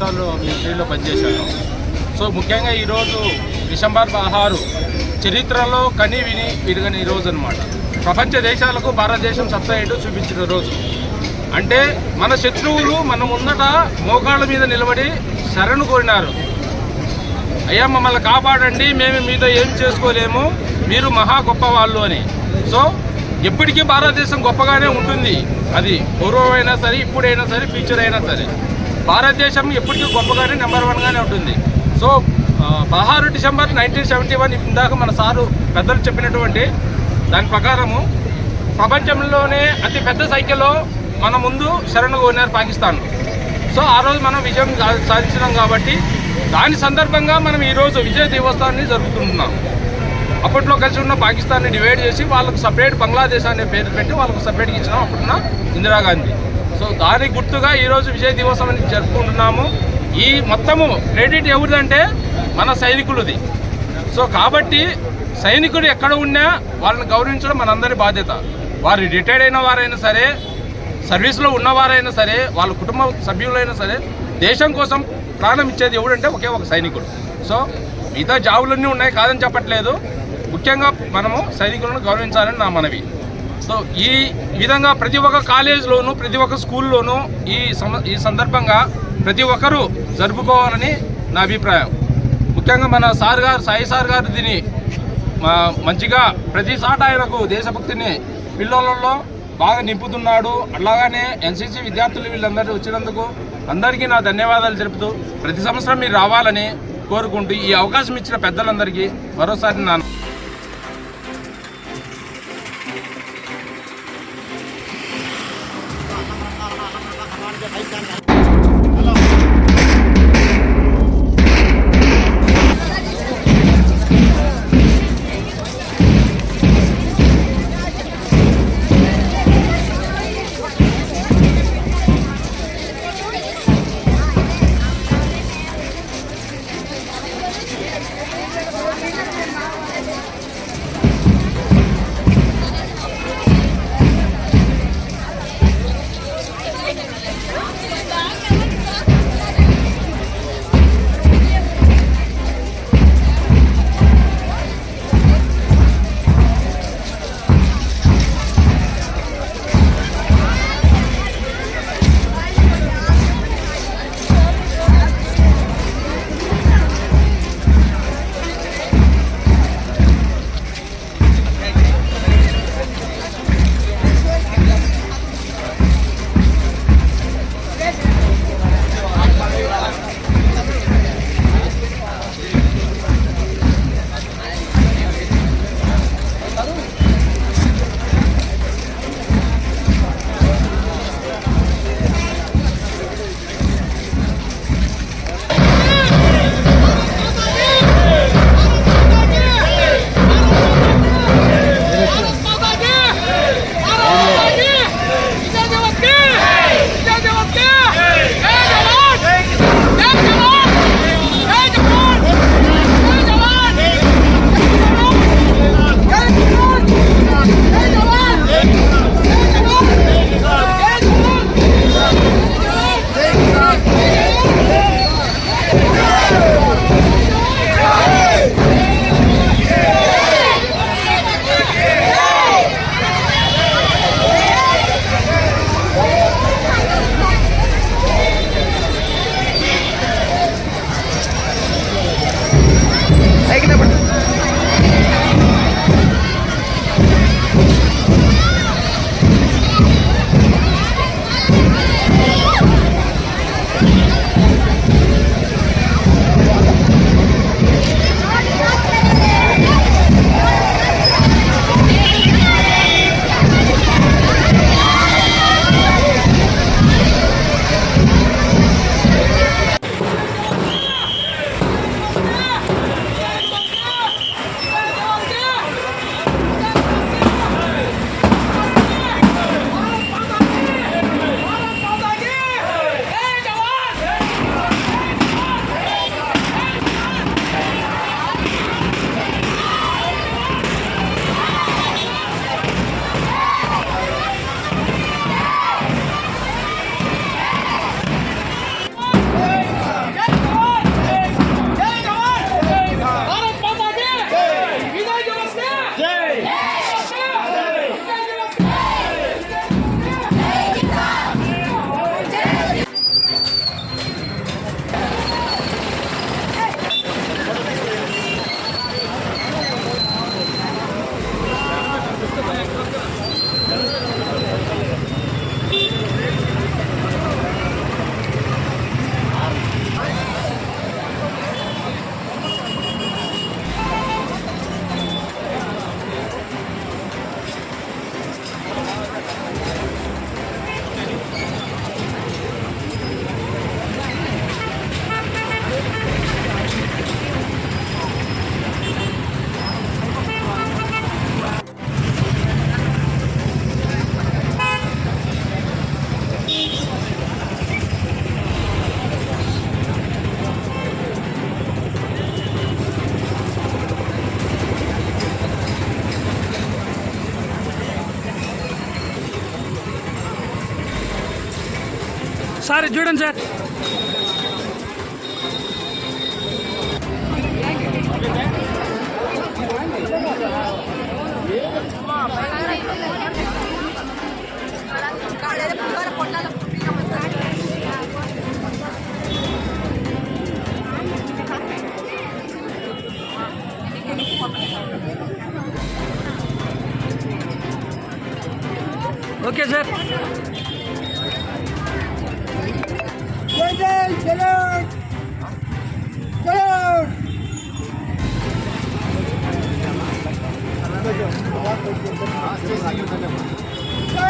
దాదాపు ఇరవై సంవత్సరాలు మిలిటరీలో పనిచేశాను. సో ముఖ్యంగా ఈరోజు డిసెంబర్ పదహారు చరిత్రలో కని విని విరగని రోజు అనమాట ప్రపంచ దేశాలకు భారతదేశం సత్తా చూపించిన రోజు. అంటే మన శత్రువులు మన ముందట మోకాళ్ళ మీద నిలబడి శరణు కోరినారు. అయ్యా మమ్మల్ని కాపాడండి మేము మీతో ఏం చేసుకోలేము మీరు మహా గొప్ప వాళ్ళు అని. సో ఎప్పటికీ భారతదేశం గొప్పగానే ఉంటుంది. అది పూర్వమైనా సరే ఇప్పుడైనా సరే ఫ్యూచర్ అయినా సరే. భారతదేశం ఎప్పటికీ గొప్పగానే నెంబర్ వన్గానే ఉంటుంది. సో పదహారు డిసెంబర్ నైన్టీన్ సెవెంటీ వన్ ఇందాక మన సారు పెద్దలు చెప్పినటువంటి దాని ప్రకారము ప్రపంచంలోనే అతి పెద్ద సంఖ్యలో మన ముందు శరణు కోరినారు పాకిస్తాన్. సో ఆ రోజు మనం విజయం సాధించినాం కాబట్టి దాని సందర్భంగా మనం ఈరోజు విజయ దివసాన్ని జరుపుకుంటున్నాం. అప్పట్లో కలిసి ఉన్న పాకిస్తాన్ని డివైడ్ చేసి వాళ్ళకు సపరేట్ బంగ్లాదేశ్ అనే పేరు పెట్టి వాళ్ళకు సపరేట్గా ఇచ్చినాం అప్పుడున్న ఇందిరాగాంధీ. సో దానికి గుర్తుగా ఈరోజు విజయ దివసం అని జరుపుకుంటున్నాము. ఈ మొత్తము క్రెడిట్ ఎవరిదంటే మన సైనికులది. సో కాబట్టి సైనికుడు ఎక్కడ ఉన్నా వాళ్ళని గౌరవించడం మనందరి బాధ్యత. వారు రిటైర్డ్ అయిన వారైనా సరే సర్వీస్లో ఉన్నవారైనా సరే వాళ్ళ కుటుంబ సభ్యులైనా సరే దేశం కోసం ప్రాణం ఇచ్చేది ఎవడంటే ఒకే ఒక సైనికుడు. సో మిగతా జాబులన్నీ ఉన్నాయి కాదని చెప్పట్లేదు. ముఖ్యంగా మనము సైనికులను గౌరవించాలని నా మనవి. సో ఈ విధంగా ప్రతి ఒక్క కాలేజీలోను ప్రతి ఒక్క స్కూల్లోనూ ఈ ఈ సందర్భంగా ప్రతి ఒక్కరూ జరుపుకోవాలని నా అభిప్రాయం. ముఖ్యంగా మన సార్ గారు సాయి సార్ గారు దీన్ని మా మంచిగా ప్రతి సాట ఆయనకు దేశభక్తిని పిల్లలలో బాగా నింపుతున్నాడు. అలాగనే ఎన్సీసీ విద్యార్థులు వీళ్ళందరూ వచ్చినందుకు అందరికీ నా ధన్యవాదాలు తెలుపుతూ ప్రతి సంవత్సరం మీరు రావాలని కోరుకుంటూ ఈ అవకాశం ఇచ్చిన పెద్దలందరికీ మరోసారి నా ఒకసారి చూడండి సార్. पैदल चलो चलो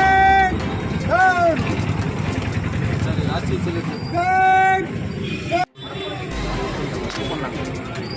Good! Good!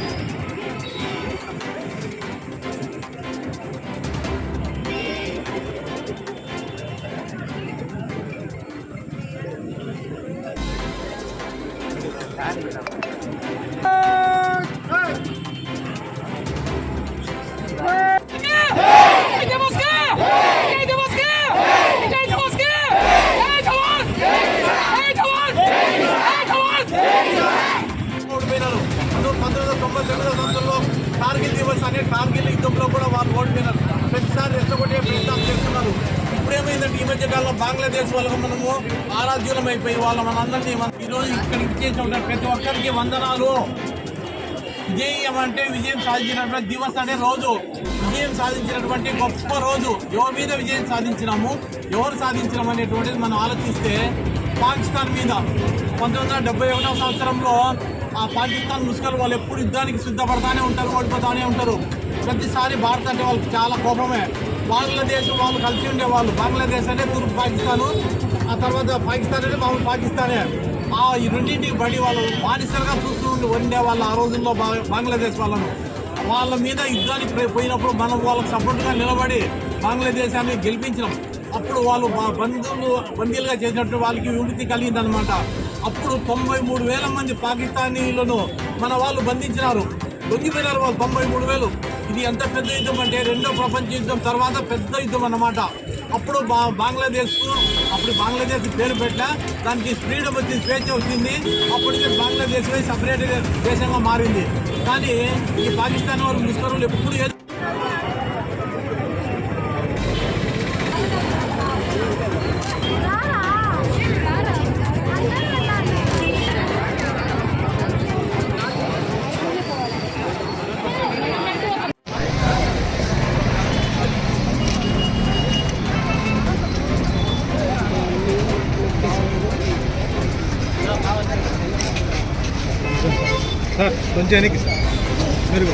కాలంలో బంగ్లాదేశ్ వాళ్ళకు మనము ఆరాధ్యులం అయిపోయి వాళ్ళ మనందరినీ మన ఈరోజు ఇక్కడికి చేసి ఉంటారు ప్రతి ఒక్కరికి వందనాలు. విజయం అంటే విజయం సాధించినటువంటి దివస్ అనే రోజు. విజయం సాధించినటువంటి గొప్ప రోజు. ఎవరి మీద విజయం సాధించినాము? ఎవరు సాధించినాం అనేటువంటిది మనం ఆలోచిస్తే పాకిస్తాన్ మీద పంతొమ్మిది వందల సంవత్సరంలో ఆ పాకిస్తాన్ ముస్లింలు వాళ్ళు ఎప్పుడు యుద్ధానికి సిద్ధపడతానే ఉంటారు ఓడిపోతానే ఉంటారు. ప్రతిసారి భారత్ అంటే వాళ్ళకి చాలా కోపమే. బంగ్లాదేశ్ వాళ్ళు కలిసి ఉండేవాళ్ళు బంగ్లాదేశ్ అంటే తూర్పు పాకిస్తాను ఆ తర్వాత పాకిస్తాన్ అంటే మామూలు పాకిస్తానే. ఆ ఈ రెండింటికి బడి వాళ్ళు బానిసలుగా చూస్తూ ఉండి ఉండేవాళ్ళు ఆ రోజుల్లో బంగ్లాదేశ్ వాళ్ళను. వాళ్ళ మీద యుద్ధానికి పోయి- పోయినప్పుడు మనం వాళ్ళకి సపోర్ట్గా నిలబడి బంగ్లాదేశాన్ని గెలిపించినాం. అప్పుడు వాళ్ళు మా బంధువులు బందీలుగా చేసినట్టు వాళ్ళకి విముక్తి కలిగిందనమాట అప్పుడు తొంభై మూడు వేల మంది పాకిస్తానీలను మన వాళ్ళు బంధించినారు. దొంగిపోయినారు వాళ్ళు తొంభై మూడు వేలు. ఇది ఎంత పెద్ద యుద్ధం అంటే రెండో ప్రపంచ యుద్ధం తర్వాత పెద్ద యుద్ధం అన్నమాట. అప్పుడు బా బంగ్లాదేశ్ అప్పుడు బంగ్లాదేశ్ పేరు పెట్టా దానికి ఫ్రీడమ్ వచ్చింది స్వేచ్ఛ వచ్చింది. అప్పుడు బంగ్లాదేశ్ సపరేట్ దేశంగా మారింది. కానీ ఈ పాకిస్తాన్ వారు ముస్లింలు ఎప్పుడు సార్ కొంచెం వెనక్కి. సార్ మీరు